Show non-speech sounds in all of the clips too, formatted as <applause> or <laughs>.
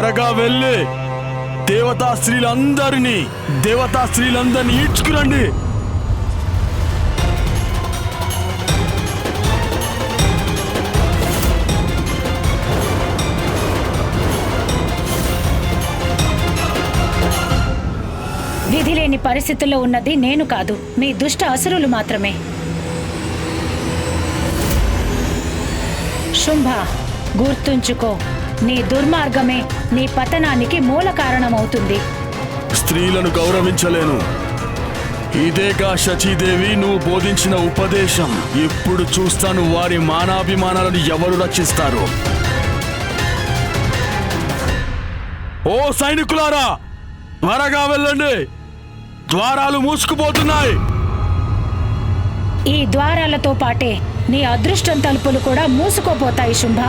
త్వరగా వెళ్ళి దేవతా స్త్రీలందరినీ దేవతా స్త్రీలందరినీ ఈడ్చుకురండి. విధి లేని పరిస్థితుల్లో ఉన్నది నేను కాదు మీ దుష్ట అసురులు మాత్రమే. శుంభ గుర్తుంచుకో. నీ దుర్మార్గమే నీ పతనానికి మూల కారణమవుతుంది. స్త్రీలను గౌరవించలేను. ఇదేగా శచీదేవి నువ్వు బోధించిన ఉపదేశం. ఇప్పుడు చూస్తాను వారి మానాభిమానాలను ఎవరు రక్షిస్తారు? ఓ సైనికులారా త్వరగా వెళ్ళండి. ద్వారాలు మూసుకుపోతున్నాయి. ఈ ద్వారాలతో పాటే నీ అదృష్టం తలుపులు కూడా మూసుకోపోతాయి శుంభ.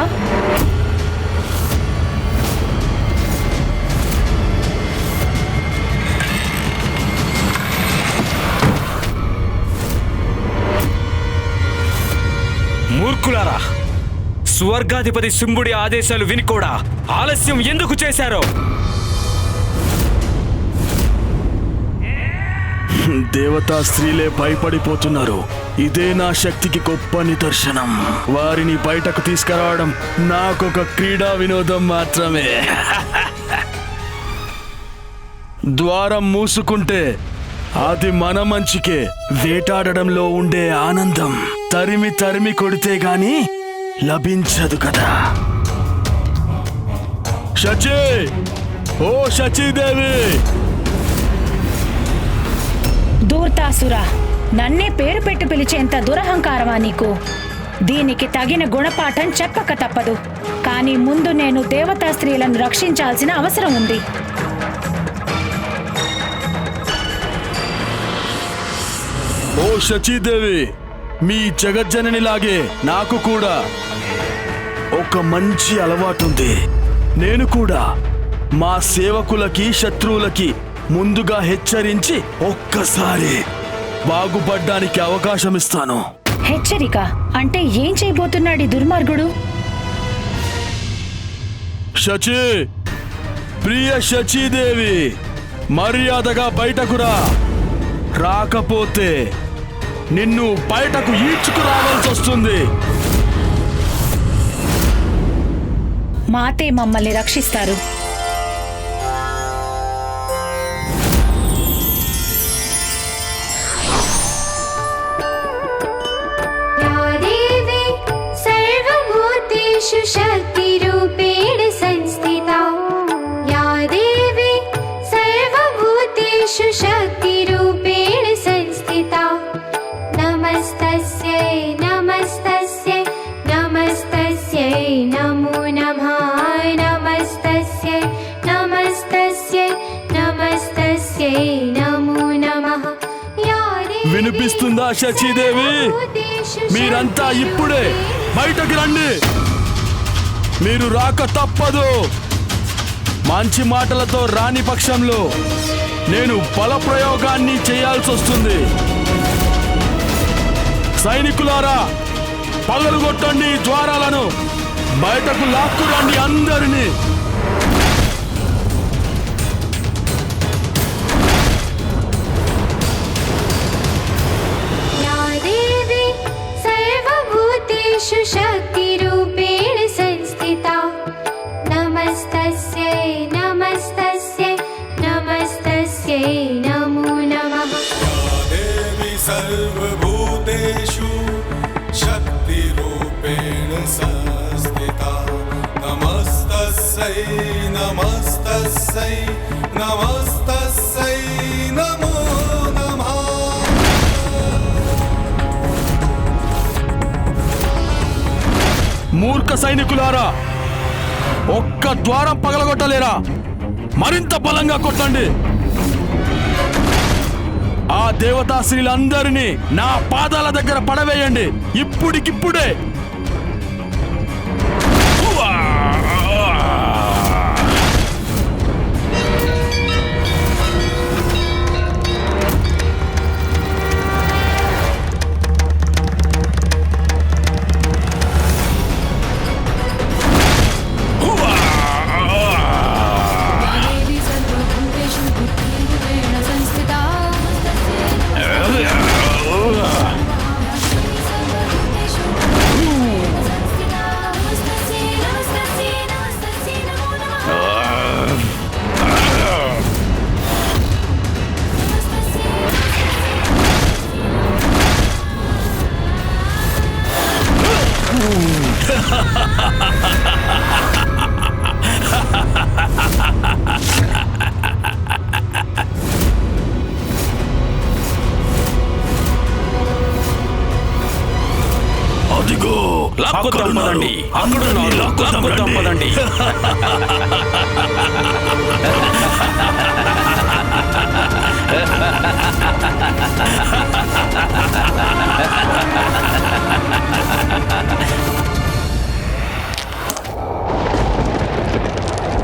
మూర్ఖులారా స్వర్గాధిపతి శుంభుడి ఆదేశాలు విని కూడా ఆలస్యం ఎందుకు చేశారో? దేవతా స్త్రీలే భయపడిపోతున్నారు. ఇదే నా శక్తికి గొప్ప నిదర్శనం. వారిని బయటకు తీసుకురావడం నాకొక క్రీడా వినోదం మాత్రమే. ద్వారం మూసుకుంటే అది మన మంచికే వేటాడడంలో ఉండే ఆనందం. తరిమి తరిమి కొడితే గాని లభించదు కదా. శచి! ఓ శచీదేవి! దూర్తాసురా నన్నే పేరు పెట్టి పిలిచేంత దురహంకారమా నీకు? దీనికి తగిన గుణపాఠం చెప్పక తప్పదు. కానీ ముందు నేను దేవతా స్త్రీలను రక్షించాల్సిన అవసరం ఉంది. ఓ శచీదేవి! మీ జగజ్జననిలాగే నాకు కూడా ఒక మంచి అలవాటుంది. నేను కూడా మా సేవకులకి శత్రువులకి ముందుగా హెచ్చరించి ఒక్కసారి బాగుపడ్డానికి అవకాశం ఇస్తాను హెచ్చరిక? అంటే ఏం చేయబోతున్నాడు దుర్మార్గుడు? శచి! ప్రియ శచీదేవి! మర్యాదగా బయటకు రా! రాకపోతే నిన్ను బయటకు ఈడ్చుకు రావాల్సి వస్తుంది. మాతే మమ్మల్ని రక్షిస్తారు. या వినిపిస్తుందా మీరంతా ఇప్పుడే బయటకు రండి. మీరు రాక తప్పదు. మంచి మాటలతో రాని పక్షంలో నేను బల ప్రయోగాన్ని చేయాల్సి వస్తుంది సైనికులారా పగలుగొట్టండి ద్వారాలను బయటకు లాక్కురండి అందరినీ. सर्वभूतेषु शक्तिरूपेण संस्थिता नमस्तस्यै नमस्तस्यै नमस्तस्यै नमो नमः మూర్ఖ సైనికులారా ఒక్క ద్వారం పగలగొట్టలేరా మరింత బలంగా కొట్టండి ఆ దేవతాశ్రీలందరినీ నా పాదాల దగ్గర పడవేయండి. ఇప్పుడికిప్పుడే అదిగో అక్కడున్నారు. పదండి అందరినీ అక్కడున్నారు. లాక్కొద్దాం లాక్కొద్దాం రండి. పదండి <laughs>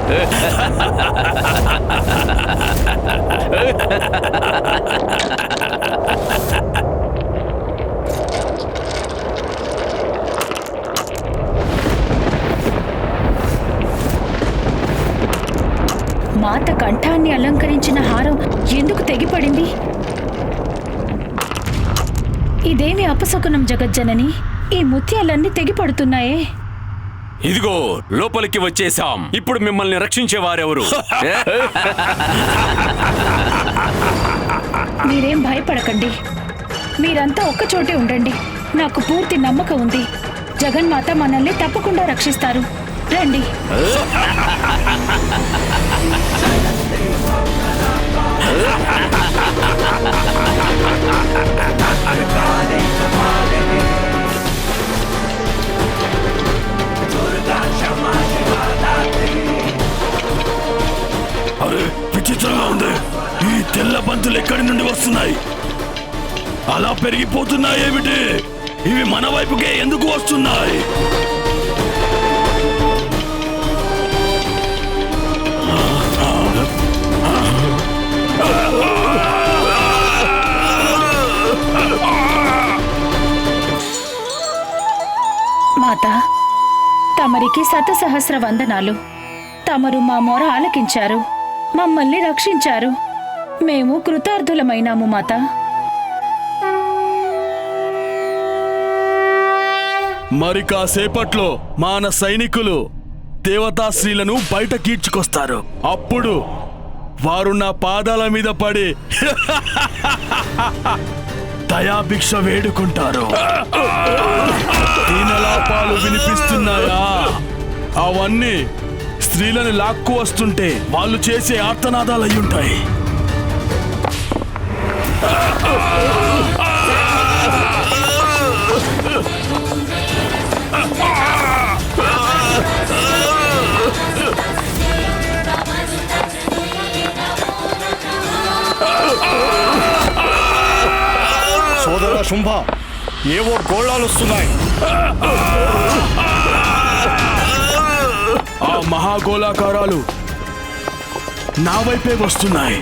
మాత కంఠాన్ని అలంకరించిన హారం ఎందుకు తెగిపడింది? ఇదేమి అపశకునం జగజ్జనని? ఈ ముత్యాలన్నీ తెగిపడుతున్నాయే. ఇదిగో లోపలికి వచ్చేసాం ఇప్పుడు మిమ్మల్ని రక్షించే వారెవరు? <laughs> మీరేం భయపడకండి. మీరంతా ఒక్కచోటే ఉండండి. నాకు పూర్తి నమ్మకం ఉంది. జగన్మాత మనల్ని తప్పకుండా రక్షిస్తారు. రండి. <laughs> <laughs> ఏమిటి? ఇవి మన వైపుకే ఎందుకు వస్తున్నాయి? మాత తమరికి శతసహస్ర వందనాలు. తమరు మా మొర ఆలకించారు. మమ్మల్ని రక్షించారు. మేము కృతార్థులమైనాము మాత. మరి కాసేపట్లో మన సైనికులు దేవతాశ్రీలను బయట కీడ్చుకొస్తారు అప్పుడు వారు నా పాదాల మీద పడి <laughs> దయాభిక్ష వేడుకుంటారు. దీనలాపాలు వినిపిస్తున్నాయా? అవన్నీ స్త్రీలను లాక్కు వస్తుంటే వాళ్ళు చేసే ఆర్తనాదాలు శుంభ ఏవో గోళాలు వస్తున్నాయి ఆ మహాగోళాకారాలు నా వైపే వస్తున్నాయి.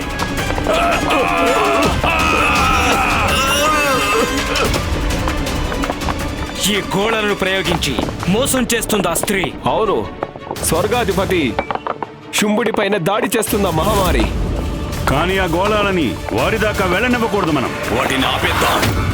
ఈ గోళలను ప్రయోగించి మోసం చేస్తుందా స్త్రీ? అవును. స్వర్గాధిపతి శుంభుడి పైన దాడి చేస్తున్న మహమ్మారి. కానీ ఆ గోళాలని వారి దాకా వెళ్ళనివ్వకూడదు మనం. వాటిని ఆపేద్దాం.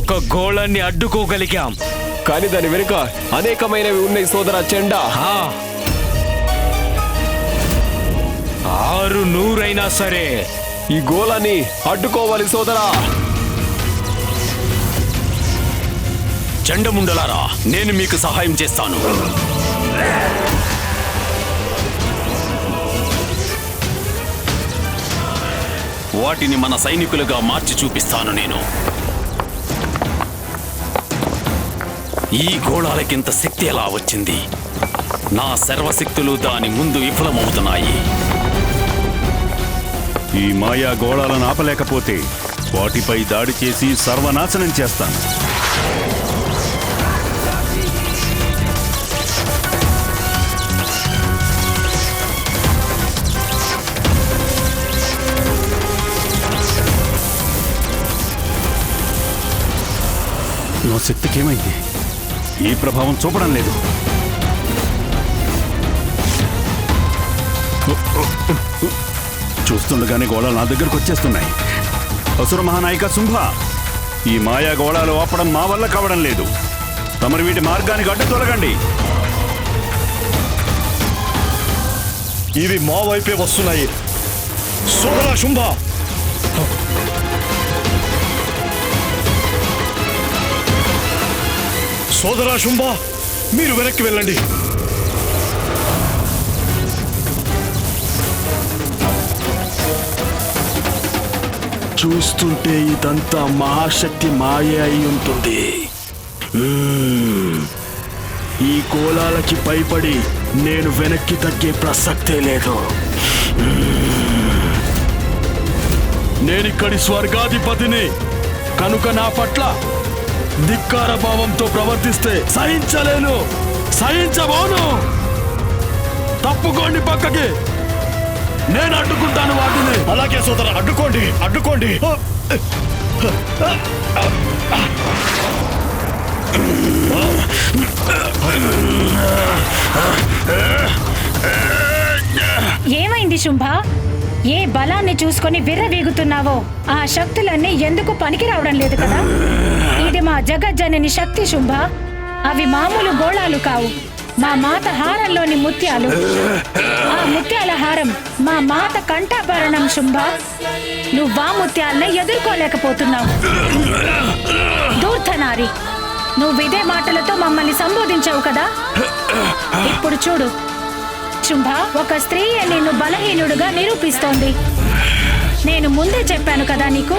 ఒక గోళాన్ని అడ్డుకోగలిగాం. కానీ దాని వెనుక అనేకమైనవి ఉన్నాయి సోదర చెండా. ఆరు నూరైనా సరే. ఈ గోళాన్ని అడ్డుకోవాలి సోదరా. చండముండలారా నేను మీకు సహాయం చేస్తాను. వాటిని మన సైనికులుగా మార్చి చూపిస్తాను నేను. ఈ గోళాలకింత శక్తి ఎలా వచ్చింది? నా సర్వశక్తులు దాని ముందు విఫలమవుతున్నాయి. ఈ మాయా గోళాలను ఆపలేకపోతే వాటిపై దాడి చేసి సర్వనాశనం చేస్తాను. నా శక్తికి ఏమైంది ఈ ప్రభావం చూపడం లేదు. చూస్తుండగానే గోళాలు నా దగ్గరకు వచ్చేస్తున్నాయి. అసుర మహానాయిక శుంభ ఈ మాయా గోళాలు ఆపడం మా వల్ల కావడం లేదు. తమరు వీటి మార్గానికి అడ్డు తొలగండి. ఇవి మా వైపే వస్తున్నాయి. శుభ శుంభ సోదరా శుంభ మీరు వెనక్కి వెళ్ళండి. చూస్తుంటే ఇదంతా మహాశక్తి మాయ అయి ఉంటుంది. ఈ కోలాలకి భయపడి నేను వెనక్కి తగ్గే ప్రసక్తే లేదు. నేనిక్కడి స్వర్గాధిపతిని కనుక నా పట్ల ధిక్కార భావంతో ప్రవర్తిస్తే సహించలేను. సహించబోను. తప్పుకోండి పక్కకి. నేను అడ్డుకుంటాను వాటిని. అలాగే సోదర అడ్డుకోండి అడ్డుకోండి. ఏమైంది శుంభ? ఏ బలాన్ని చూసుకొని విర్రవీగుతున్నావో? ఆ శక్తులన్నీ ఎందుకు పనికి రావడం లేదు కదా? ఇది మా జగజ్జనని శక్తి శుంభ. అవి మామూలు గోళాలు కావు. మా మాత హారంలోని ముత్యాలు. ఆ ముత్యాల హారం మా మాత కంఠాభరణం శుంభ. నువ్వా ముత్యాలనే ఎదుర్కోలేకపోతున్నావు. దూర్ధనారి నువ్వు ఇదే మాటలతో మమ్మల్ని సంబోధించావు కదా? ఇప్పుడు చూడు శుంభ ఒక స్త్రీ నిన్ను బలహీనుడుగా నిరూపిస్తోంది. నేను ముందే చెప్పాను కదా నీకు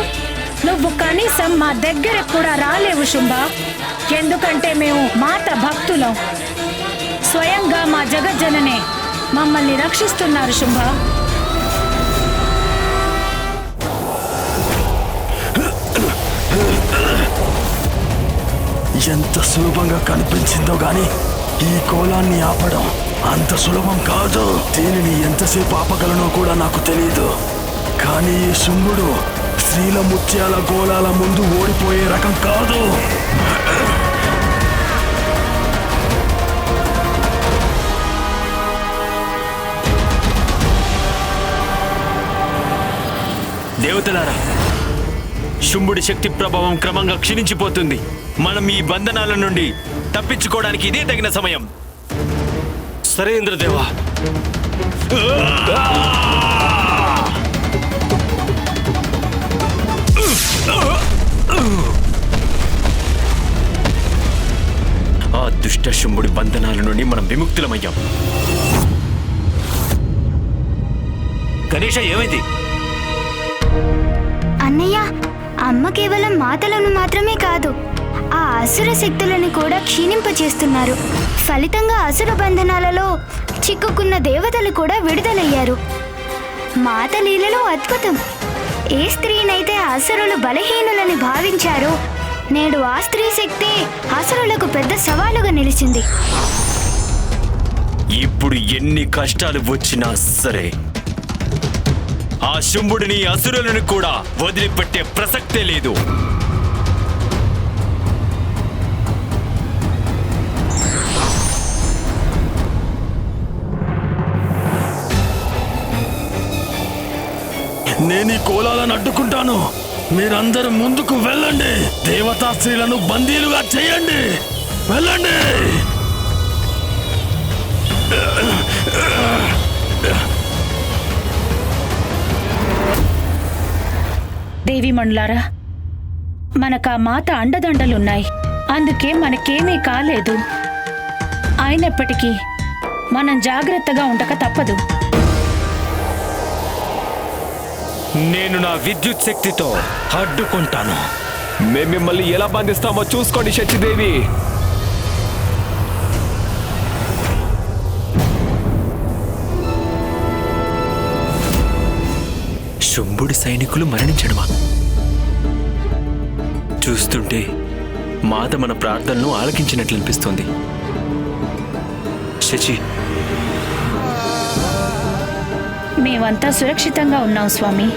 నువ్వు కనీసం మా దగ్గర కూడా రాలేవు శుంభ ఎందుకంటే మేము మాత భక్తులం. స్వయంగా మా జగజ్జననే మమ్మల్ని రక్షిస్తున్నారు శుంభ ఎంత సులభంగా కనిపించిందో గాని ఈ కోలాన్ని ఆపడం అంత సులభం కాదు. దీనిని ఎంతసేపు ఆపగలనో కూడా నాకు తెలియదు కానీ ఈ శుంభుడు స్త్రీల ముత్యాల గోళాల ముందు ఓడిపోయే రకం కాదు. దేవతలారా శుంభుడి శక్తి ప్రభావం క్రమంగా క్షీణించిపోతుంది. మనం ఈ బంధనాల నుండి తప్పించుకోవడానికి ఇదే తగిన సమయం. సరే ఇంద్రదేవా. ఆ దుష్ట శుంభుడి బంధనాల నుండి మనం విముక్తులమయ్యాం. గణేష ఏమైంది? అన్నయ్య అమ్మ కేవలం మాటలను మాత్రమే కాదు అసుర శక్తులను కూడా క్షీణింపచేస్తున్నారు ఫలితంగా అసుర బంధనాలలో చిక్కుకున్న దేవతలు కూడా విడుదలయ్యారు. మాత లీలలో అద్భుతం. ఏ స్త్రీనైతే అసురులు బలహీనులని భావించారో నేడు ఆ స్త్రీ శక్తి అసురులకు పెద్ద సవాలుగా నిలిచింది. ఇప్పుడు ఎన్ని కష్టాలు వచ్చినా సరే ఆ శుంభుడిని అసురులను కూడా వదిలిపెట్టే ప్రసక్తే లేదు. నేను ఈ కోలాలను అడ్డుకుంటాను. మీరందరూ ముందుకు వెళ్ళండి. దేవతా స్త్రీలను బందీలుగా చేయండి. వెళ్ళండి. దేవి మండలారా మనకు ఆ మాత అండదండలున్నాయి. అందుకే మనకేమీ కాలేదు. అయినప్పటికీ మనం జాగ్రత్తగా ఉండక తప్పదు. నేను నా విద్యుత్ శక్తితో అడ్డుకుంటాను. మేము మిమ్మల్ని ఎలా బంధిస్తామో చూసుకోండి శచిదేవి. శుంభుడి సైనికులు మరణించడమా? చూస్తుంటే మాత మన ప్రార్థనను ఆలకించినట్లు అనిపిస్తోంది శచి మేమంతా సురక్షితంగా ఉన్నాం స్వామి.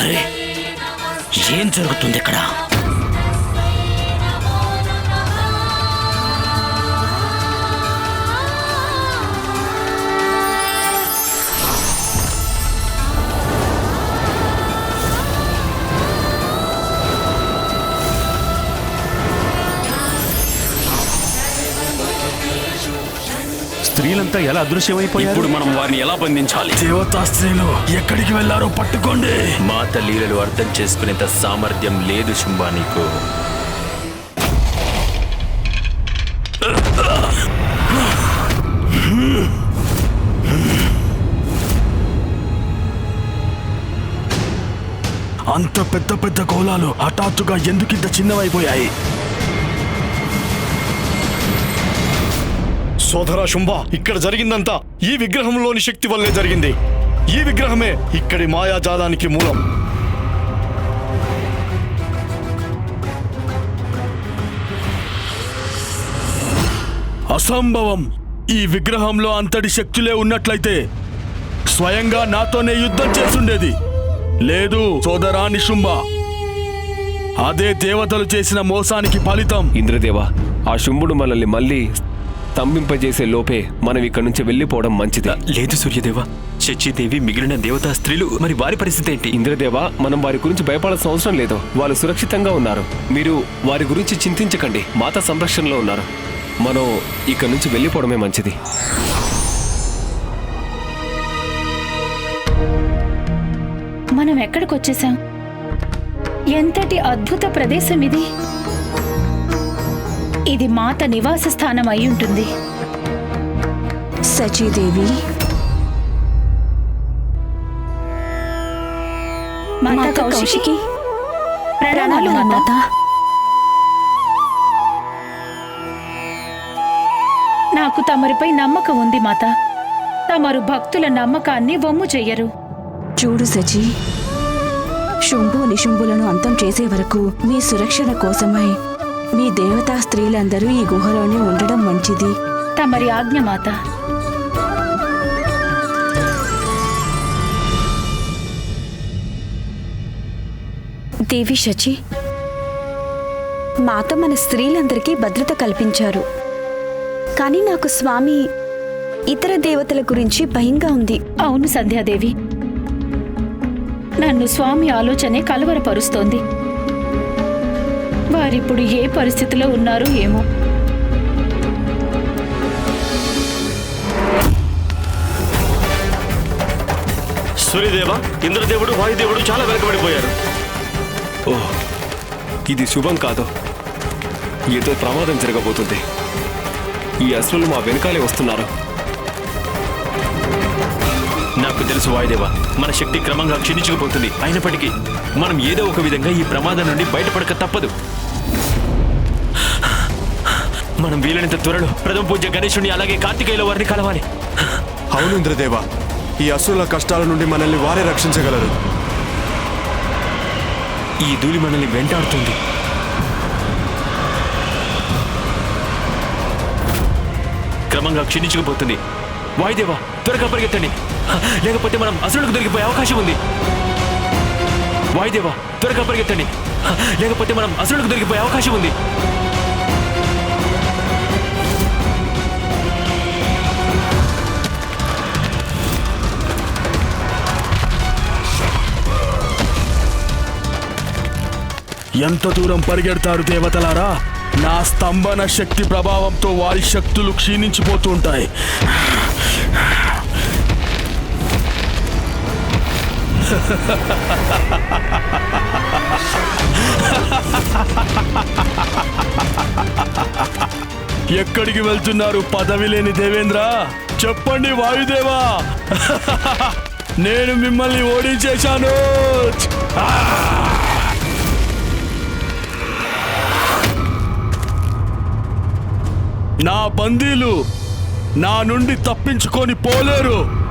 అరే ఏం జరుగుతుంది ఇక్కడ? స్త్రీలంతా ఎలా అదృశ్యమైపోయారు? ఇప్పుడు మనం వారిని ఎలా బంధించాలి? దేవతా స్త్రీలు ఎక్కడికి వెళ్ళారో పట్టుకోండి. మాత లీలలు అర్థం చేసుకునేంత సామర్థ్యం లేదు శుంభా నీకు. అంత పెద్ద పెద్ద గోళాలు హఠాత్తుగా ఎందుకింత చిన్నవైపోయాయి? సోదరా శుంభ ఇక్కడ జరిగిందంతా ఈ విగ్రహంలోని శక్తి వల్లే జరిగింది. ఈ విగ్రహమే ఇక్కడి మాయాజాలానికి మూలం. అసంభవం! ఈ విగ్రహంలో అంతటి శక్తులే ఉన్నట్లయితే స్వయంగా నాతోనే యుద్ధం చేస్తుండేది. లేదు సోదరా నిశుంభ అదే దేవతలు చేసిన మోసానికి ఫలితం. ఇంద్రదేవ ఆ శుంభుడు మనల్ని మళ్ళీ స్తంభింపజేసే లోపే మనం ఇక్కడి నుంచి వెళ్ళిపోవడం మంచిది. లేదు సూర్యదేవ. శచీదేవి మిగిలిన దేవతా స్త్రీలు మరి వారి పరిస్థితి ఏంటి? ఇంద్రదేవ మనం వారి గురించి భయపడాల్సిన అవసరం లేదు. వాళ్ళు సురక్షితంగా ఉన్నారు. మీరు వారి గురించి చింతించకండి. మాత సంరక్షణలో ఉన్నారు. మనం ఇక్కడి నుంచి వెళ్ళిపోవడమే మంచిది. మనం ఎక్కడికి వచ్చేసాం ఎంతటి అద్భుత ప్రదేశం ఇది? ఇది మాత నివాస స్థానం అయి ఉంటుంది. సచీదేవి. మాత కౌశికి ప్రణామాలు మాత. నాకు తమరిపై నమ్మకం ఉంది మాత. తమరు భక్తుల నమ్మకాన్ని వమ్ము చెయ్యరు. చూడు సచి శుంభు నిశుంభులను అంతం చేసే వరకు మీ సురక్షణ కోసమై మీ దేవతా స్త్రీలందరూ ఈ గుహలోనే ఉండడం మంచిది. తమరి ఆజ్ఞ మాత. దేవి శచి మాత మన స్త్రీలందరికీ భద్రత కల్పించారు. కానీ నాకు స్వామి ఇతర దేవతల గురించి భయంగా ఉంది. అవును సంధ్యాదేవి. నన్ను స్వామి ఆలోచనే కలవరపరుస్తోంది. వారిప్పుడు ఏ పరిస్థితిలో ఉన్నారో ఏమో. సూర్యదేవ ఇంద్రదేవుడు వాయుదేవుడు చాలా వెనకబడిపోయారు. ఓ ఇది శుభం కాదు. ఏదో ప్రమాదం జరగబోతుంది. ఈ అసురులు మా వెనకాలే వస్తున్నారు. నాకు తెలుసు వాయుదేవ మన శక్తి క్రమంగా క్షీణించుకుపోతుంది. అయినప్పటికీ మనం ఏదో ఒక విధంగా ఈ ప్రమాదం నుండి బయటపడక తప్పదు. మనం వీలైనంత త్వరలో ప్రథమ పూజ గణేశుని అలాగే కార్తికేయుల వారిని కలవాలి. అవును ఇంద్రదేవ ఈ అసురుల కష్టాల నుండి మనల్ని వారే రక్షించగలరు. ఈ ధూళి మనల్ని వెంటాడుతుంది. క్రమంగా క్షీణించుకుపోతుంది. వాయుదేవ త్వరగా పరిగెత్తండి. లేకపోతే మనం అసలుకు దొరికిపోయే అవకాశం ఉంది. వాయుదేవా త్వరగా పరిగెత్తండి. లేకపోతే మనం అసలుకు దొరికిపోయే అవకాశం ఉంది. ఎంత దూరం పరిగెడతారు దేవతలారా? నా స్తంభన శక్తి ప్రభావంతో వారి శక్తులు క్షీణించిపోతూ ఎక్కడికి వెళ్తున్నారు పదవి లేని దేవేంద్ర? చెప్పండి వాయుదేవా. నేను మిమ్మల్ని ఓడించేశాను. నా బందీలు నా నుండి తప్పించుకొని పోలేరు.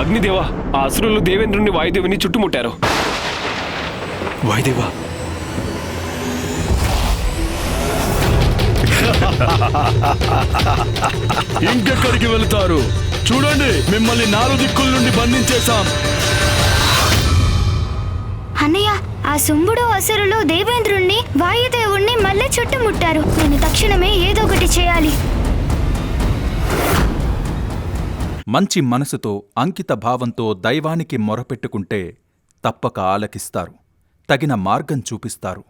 అగ్నిదేవ ఆ అసురులు దేవేంద్రుని వాయుదేవిని చుట్టుముట్టారు. వాయుదేవా. ఇంకెక్కడికి వెళ్తారు? చూడండి మిమ్మల్ని నాలుగు దిక్కుల నుండి బంధించేశాం. అన్నయ్య ఆ శుంభుడు అసురులు దేవేంద్రుణ్ణి వాయుదేవుణ్ణి మళ్ళీ చుట్టుముట్టారు. నేను తక్షణమే ఏదో ఒకటి చేయాలి. మంచి మనసుతో అంకిత భావంతో దైవానికి మొరపెట్టుకుంటే తప్పక ఆలకిస్తారు. తగిన మార్గం చూపిస్తారు.